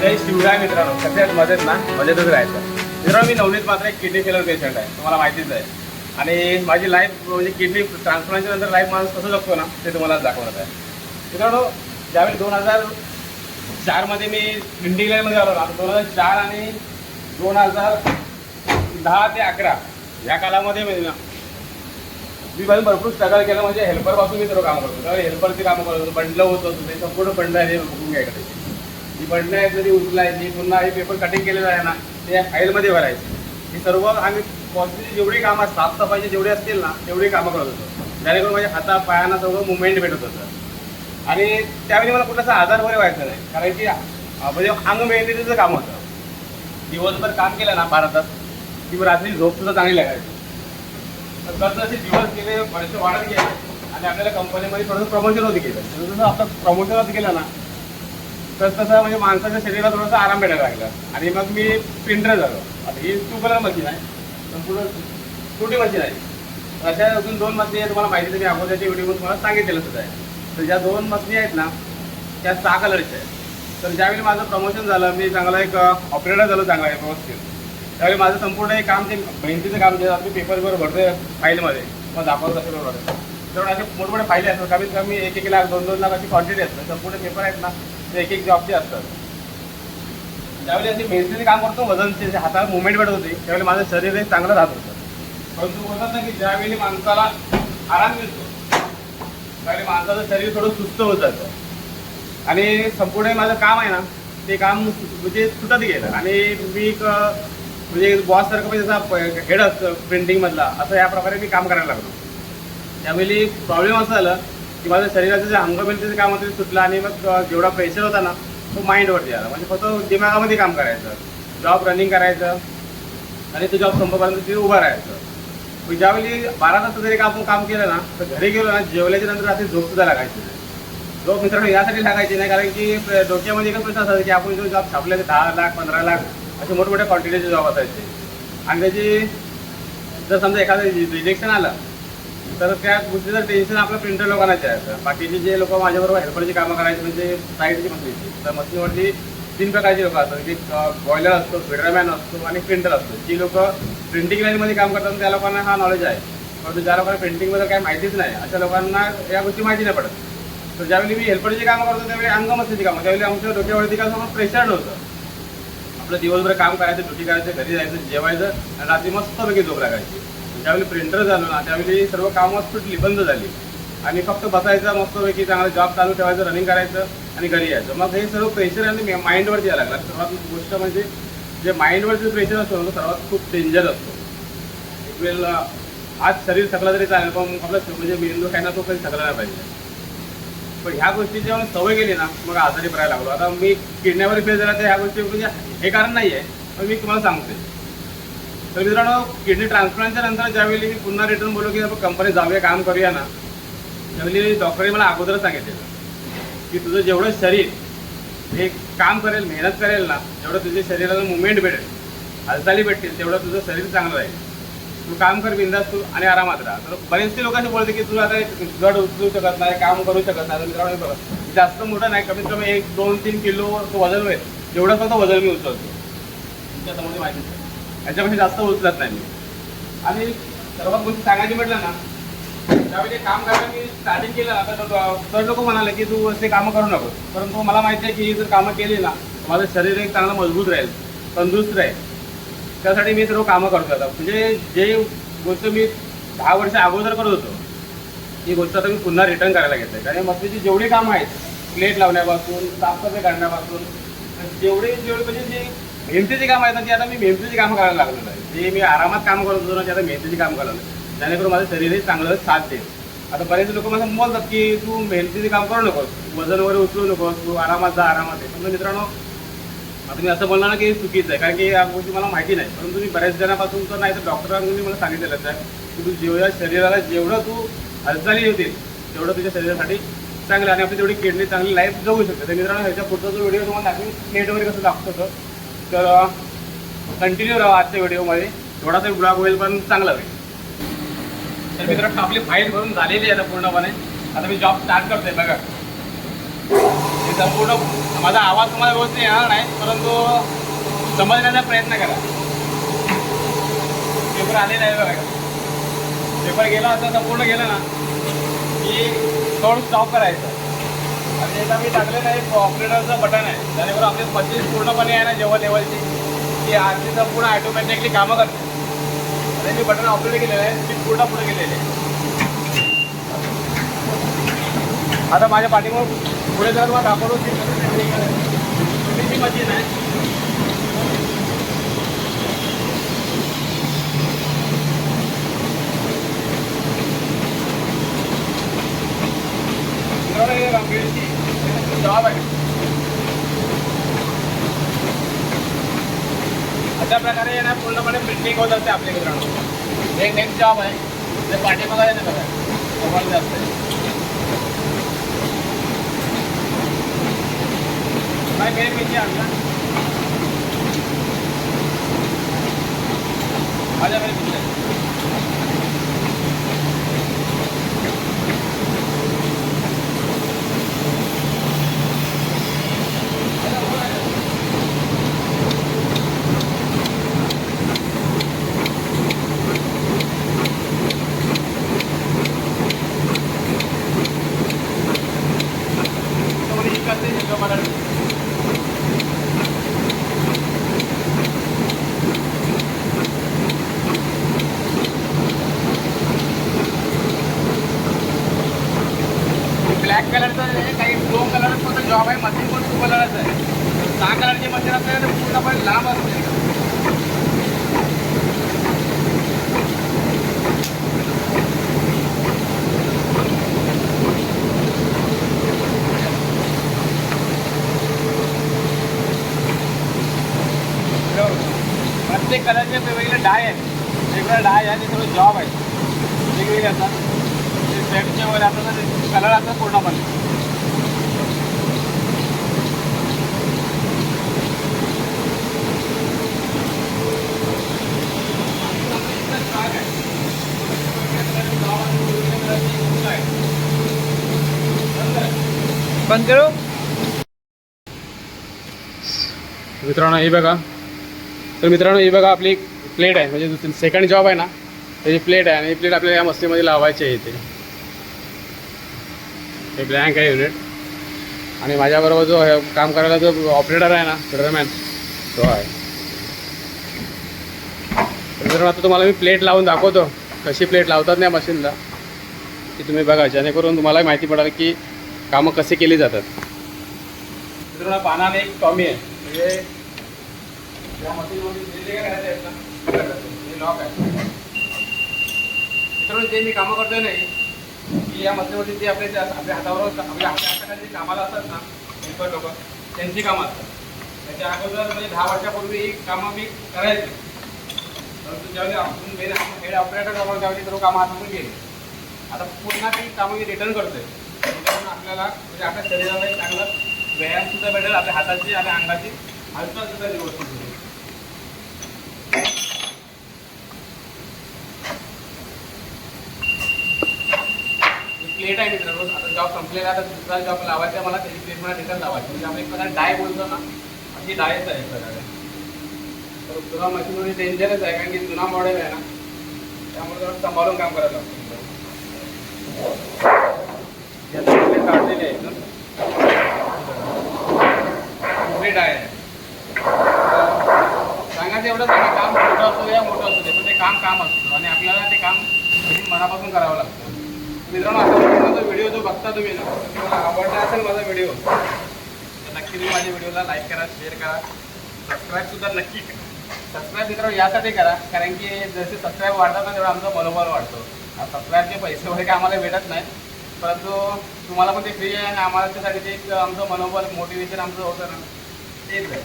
जय शिवराय मित्रांनो सगळ्यात मजेत ना मजेतच राहायचं. मित्रांनो मी नवनीत मात्र एक किडनी फेलर पेशंट आहे. तुम्हाला माहितीच आहे. आणि माझी लाईफ म्हणजे किडनी ट्रान्सप्लांटच्या नंतर लाईफ माणूस कसं जगतो ना ते तुम्हाला दाखवणार आहे. मित्रांनो ज्यावेळी दोन हजार चारमध्ये मी इंडियामध्ये आलो ना दोन हजार चार आणि दोन हजार दहा ते अकरा ह्या कालामध्ये मी ना मी पण भरपूर स्ट्रगल केलं. म्हणजे हेल्परपासून मी सर्व कामं करतो. त्यावेळी हेल्परची कामं करत होतो. बंडलं होत होतं ते संपूर्ण बंड आहे बघून घ्यायकडे ती बंड आहे जरी उचलायची पुन्हा हे पेपर कटिंग केलेलं आहे ना ते फाईलमध्ये भरायचे. हे सर्व आम्ही पॉझिटिव्ह जेवढी कामं साफसफाईचे जेवढी असतील ना तेवढी कामं करत होतो. जेणेकरून माझ्या हाता पायांना सगळं मुवमेंट भेटत होतं. आणि त्यावेळी मला कुठलासा आजार वगैरे व्हायचा नाही कारण की म्हणजे अंग मेहनतीचं काम होतं. दिवसभर काम केलं ना भारतात की रात्री झोप सुद्धा चांगली लागायची. तर कसं असे दिवस गेले वर्ष वाढत गेले आणि आपल्याला कंपनीमध्ये थोडंसं प्रमोशन होत गेलं. जसं आता प्रमोशन होत गेलं ना तर तसं म्हणजे माणसाच्या शरीराला थोडासा आराम भेटायला लागला. आणि मग मी प्रिंटर झालो. आता ही टू कलर मशीन आहे. संपूर्ण छोटी मशीन आहे. तर अशा अजून दोन मशनी आहे तुम्हाला माहिती आहे, मी अगोदरच्या व्हिडिओमध्ये तुम्हाला सांगितलेलं सुद्धा आहे. तर ज्या दोन मशनी आहेत ना त्या सहा कलरच्या आहेत. तर ज्यावेळी माझं प्रमोशन झालं मी चांगला एक ऑपरेटर झालो चांगला आहे व्यवस्थित. त्यावेळी माझं संपूर्ण हे काम ते मेहनतीचं काम जे मी पेपरवर भरतोय फाईलमध्ये मग दाखवत असेल बरोबर तर असे मोठमोठे फाईली असतात कमीत कमी एक एक लाख दोन दोन लाख अशी क्वांटिटी असतात संपूर्ण पेपर आहेत ना एक एक जॉबचे असतात. ज्यावेळी असे मेहनतीचे काम करतो वजनचे जे हाताला मुवमेंट भेटत होती त्यावेळी माझं शरीर हे चांगलं राहत होतं. परंतु बोलतात ना की ज्यावेळी माणसाला आराम मिळतो त्यावेळी माणसाचं शरीर थोडं सुस्त होत जातं. आणि संपूर्ण माझं काम आहे ना ते काम म्हणजे सुटत गेलं. आणि मी एक म्हणजे बॉस सारखं म्हणजे जसा हेड असतं प्रिंटिंगमधला असं या प्रकारे मी काम करायला लागलो. त्यावेळी प्रॉब्लेम असं झालं की माझं शरीराचं जे अंगमेलचं काम होतं ते सुटलं आणि मग जेवढा प्रेशर होता ना तो माइंडवरती आला. म्हणजे फक्त दिमागामध्ये काम करायचं. जॉब रनिंग करायचं. आणि तो जॉब संपपर्यंत तिथे उभं राहायचं. मग ज्यावेळी बारा तास जरी आपण काम केलं ना तर घरी गेलो ना जेवल्याच्या नंतर रात्री झोप सुद्धा लागायची झोप मित्रांनो यासाठी लागायची नाही कारण की डोक्यामध्ये एकच प्रश्न असायचा की आपण जो जॉब छापले ते दहा लाख पंधरा लाख असे मोठमोठ्या क्वांटिटीचे जॉब असायचे. आणि त्याची जर समजा एखादं रिजेक्शन आलं तर त्या गोष्टीचं टेन्शन आपल्या प्रिंटर लोकांना द्यायचं बाकीचे जे लोक माझ्याबरोबर हेल्परची कामं करायचे म्हणजे साईडची मशीनची तर मशीनवरती तीन प्रकारची लोक असतात. एक बॉयलर असतो फेडरमॅन असतो आणि प्रिंटर असतो. जी लोक प्रिंटिंग लाईनमध्ये काम करतात त्या लोकांना हा नॉलेज आहे. परंतु ज्या लोकांना प्रिंटिंगबद्दल काही माहितीच नाही अशा लोकांना या गोष्टी माहिती नाही पडत. तर ज्यावेळी मी हेल्परची कामं करतो त्यावेळी अंगमस्तीची कामं. त्यावेळी आमच्या डोक्यावरती काय समोर प्रेशर नव्हतं. आपलं दिवसभर काम करायचं ड्युटी करायचं घरी जायचं जेवायचं आणि रात्री मस्तपैकी झोप लागायची. ज्यावेळी प्रिंटर झालो ना त्यावेळी सर्व कामं सुटली बंद झाली. आणि फक्त बसायचं मस्तपैकी चांगलं जॉब चालू ठेवायचं रनिंग करायचं आणि घरी यायचं. मग हे सर्व प्रेशर आणि माइंडवरती यायला लागला. सर्वात गोष्ट म्हणजे जे माइंडवरती प्रेशर असतो ना तो सर्वात खूप डेंजर असतो. एक वेळ आज शरीर थकलं तरी चालेल पण आपलं म्हणजे मेंदू काय ना तो कधी थकला नाही पाहिजे. पण ह्या गोष्टीची जेव्हा सवय गेली ना मग आजारी पडायला लागलो. आता मी किडण्यावर फेल झाला तर ह्या गोष्टी म्हणजे हे कारण नाही आहे पण मी तुम्हाला सांगते तर मित्रांनो किडनी ट्रान्सप्लांटच्या नंतर ज्यावेळी मी पुन्हा रिटर्न बोललो की आपण कंपनीत जाऊया काम करूया ना त्यावेळी डॉक्टरने मला अगोदरच सांगितलेलं की तुझं जेवढं शरीर हे काम करेल मेहनत करेल ना जेवढं तुझ्या शरीराला मुवमेंट भेटेल हालचाली भेटतील तेवढं तुझं शरीर चांगलं राहील. तू काम कर बिंदास तू आणि आरामात राहा. तर बरेचसे लोकांनी बोलते की तुझं आता गड उचलू शकत नाही काम करू शकत नाही. मित्रांनो बघा, जास्त मोठं नाही कमीत कमी एक दोन तीन किलो तो वजन होईल. जेवढं तो वजन मी उचलतो. तुमच्यासमोर माहिती याच्यापेक्षा जास्त उचलत नाही मी. आणि सर्वात गोष्टी सांगायची म्हटलं ना त्यावेळी काम करायला मी स्टार्टिंग केलं ना तर सर लोक म्हणाले की तू असे कामं करू नको परंतु मला माहिती आहे की जर कामं केली ना माझं शरीर एक चांगलं मजबूत राहील तंदुरुस्त राहील. त्यासाठी मी सर्व कामं करतो आता. म्हणजे जे गोष्ट मी दहा वर्ष अगोदर करत होतो ती गोष्ट आता मी पुन्हा रिटर्न करायला घेतली कारण मस्तीची जेवढी कामं आहेत प्लेट लावण्यापासून साफसफाई करण्यापासून जेवढे जेवढे म्हणजे जे मेहनतीची कामं आहेत ना ती आता मी मेहनतीची कामं करायला लागलेलं आहे. जे मी आरामात काम करत होतो ना ते आता मेहनतीची काम करायला लागलो. जेणेकरून माझं शरीरही चांगलं साथ देईल. आता बरेच लोक मला बोलतात की तू मेहनतीचे काम करू नकोस. वजन वगैरे उचलू नकोस. तू आरामात जा आरामात आहे पण मित्रांनो आता मी असं बोलणार ना की चुकीचं आहे कारण की या गोष्टी मला माहिती नाही. परंतु मी बऱ्याच जणांपासून तर नाही तर डॉक्टरांनी मला सांगितलेलंच आहे की तू जेवढ्या शरीराला जेवढं तू हालचाली होतील तेवढं तुझ्या शरीरासाठी चांगलं आणि आपली तेवढी किडनी चांगली लाईफ जगू शकते. तर मित्रांनो ह्याच्या पुढचा जो व्हिडिओ तुम्हाला दाखवून. नेटवर वगैरे कसं दाखवतो तर कंटिन्यू राहा आजच्या व्हिडिओमध्ये. थोडासा ब्लॉग होईल पण चांगला होईल. तर मित्रांनो आपली फाईल भरून झालेली आहे आता पूर्णपणे. आता मी जॉब स्टार्ट करतोय बघा. संपूर्ण माझा आवाज तुम्हाला व्यवस्थित येणार नाही परंतु समजण्याचा प्रयत्न करा. पेपर आलेला आहे बघा. पेपर गेला आता संपूर्ण गेला ना. की थोडं स्टॉप करायचं. आणि एकदा मी टाकलेलं आहे. ऑपरेटरचं बटन आहे. जेणेकरून आपली मशीन पूर्णपणे आहे ना जेव्हा लेवलची की तर पूर्ण आयटोमॅनिकची कामं करते. आणि मी बटन ऑपरेट केलेलं आहे. मी पूर्ण पूर्ण केलेली आहे. आता माझ्या पाठीवर पुढे जर मला दाखवलो ती मशीन आहे. जॉब आहे अशा प्रकारे आहे पूर्णपणे प्रिंटिंग होत असते आपल्या मित्रांनो. एक नेक्स्ट जॉब आहे. ते पाठीमागा येते बघा. जबरदस्त आहे. काय मेन पीछे आणला आजा मेरे पीछे तो बोले, "ये करते हैं, जो हमारा ब्लॅक कलरचं आहे काही ब्लू कलर पण जॉब आहे मशीन पण टू कलरच आहे. सहा कलरची मशीन असते तर पूर्णपणे लांब असते प्रत्येक कलरचे वेगवेगळे डाय आहेत. वेगवेगळे डाय आहे ते जॉब आहेत वेगवेगळे असतात. सेटचे वगैरे कलर पूर्णपणे. बंद करू. मित्रांनो हे बघा. तर मित्रांनो ही बघा आपली प्लेट आहे. म्हणजे दुसरी सेकंड जॉब आहे ना त्याची प्लेट आहे आणि ही प्लेट आपल्याला या मस्तीमध्ये लावायची आहे इथे. हे ब्लँक आहे युनिट आणि माझ्याबरोबर जो हे काम करायला जो ऑपरेटर आहे ना फिडरमॅन तो आहे. तर आता तुम्हाला मी प्लेट लावून दाखवतो. कशी प्लेट लावतात नाही मशीनला ती तुम्ही बघा. जेणेकरून तुम्हाला माहिती पडेल की कामं कसे केली जातात. मित्रांनो पानाने एक कमी आहे. म्हणजे या मशीनमध्ये जे जे काय करायचं आहे ना, ते लॉक आहे. मित्रांनो जे मी कामं करतोय नाही की या मध्यवर्ती जे आपले आपल्या हातावर आपल्या हाताखाली जे कामाला असतात ना हेल्पर लोक त्यांची कामं असतात. त्याच्या अगोदर म्हणजे दहा वर्षापूर्वी ही कामं मी करायची. परंतु ज्यावेळी आपण मेन हेड ऑपरेटर जवळ त्यावेळी सर्व कामं हातातून गेले. आता पुन्हा ती कामं मी रिटर्न करतोय. आपल्याला म्हणजे आपल्या शरीराला एक चांगला व्यायाम सुद्धा भेटेल आपल्या हाताची आणि अंगाची हालचालसुद्धा व्यवस्थित होईल. प्लेट आहे मित्रांनो आता जॉब संपलेला आता दुसरा जॉब लावायचा मला त्याची प्लेट रिटर्न लावायची म्हणजे आपण एक प्रकारे डाय बोलतो ना अशी डायच आहे एक प्रकारे. तर जुना मशीनमध्ये म्हणजे डेंजरच आहे कारण की जुना मॉडेल आहे ना त्यामुळे जरा सांभाळून काम करायला लागतं. आहे डाय आहे. सांगायचं एवढं सांगा काम छोटं असू दे या मोठं असू दे पण ते काम काम असतं. आणि आपल्याला ते काम मनापासून करावं लागतं. मित्रांनो आता माझा व्हिडिओ जो बघता तुम्ही ना तुम्हाला आवडला असेल माझा व्हिडिओ तर नक्की तुम्ही माझ्या व्हिडिओला लाईक करा शेअर करा सबस्क्राईब सुद्धा नक्की करा. सबस्क्राईब मित्रांनो यासाठी करा कारण की जसे सबस्क्राईब वाढतात ना तेवढं आमचा मनोबल वाढतो. सबस्क्राईबचे पैसे वगैरे काय आम्हाला भेटत नाही परंतु तुम्हाला पण ते फ्री आहे आणि आम्हाला त्यासाठी ते एक आमचं मनोबल मोटिवेशन आमचं होतं ना तेच आहे.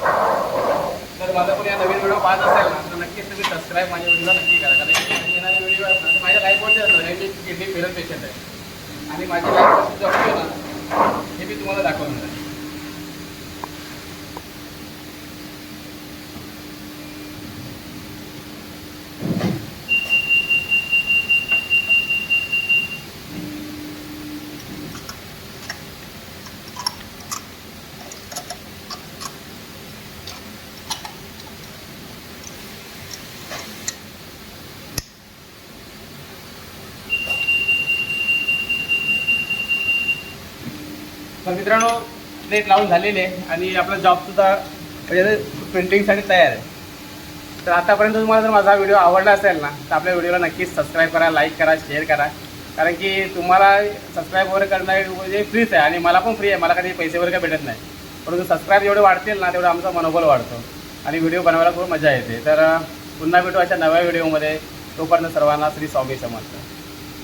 तर माझा कोणी या नवीन व्हिडिओ पाहत असेल ना तर नक्कीच तुम्ही सबस्क्राईब माझ्या व्हिडिओला नक्की करा. कारण येणारे व्हिडिओ असतात माझ्या लाईफवरती असतात हे मी किडनी फेरल पेशंट आहे आणि माझी लाईफ कशी ना हे मी तुम्हाला दाखवणार आहे. तर मित्रांनो प्लेट लावून झालेली आहे आणि आपला जॉबसुद्धा म्हणजे प्रिंटिंगसाठी तयार आहे. तर आतापर्यंत तुम्हाला जर माझा व्हिडिओ आवडला असेल ना तर आपल्या व्हिडिओला नक्कीच सबस्क्राईब करा लाईक करा शेअर करा. कारण की तुम्हाला सबस्क्राईब वगैरे करणं म्हणजे फ्रीच आहे आणि मला पण फ्री आहे मला कधी पैसे वगैरे काही भेटत नाही. परंतु सबस्क्राईब जेवढे वाढतील ना तेवढं आमचा मनोबल वाढतो आणि व्हिडिओ बनवायला खूप मजा येते. तर पुन्हा भेटू अशा नव्या व्हिडिओमध्ये तोपर्यंत सर्वांना श्री स्वामी समजतं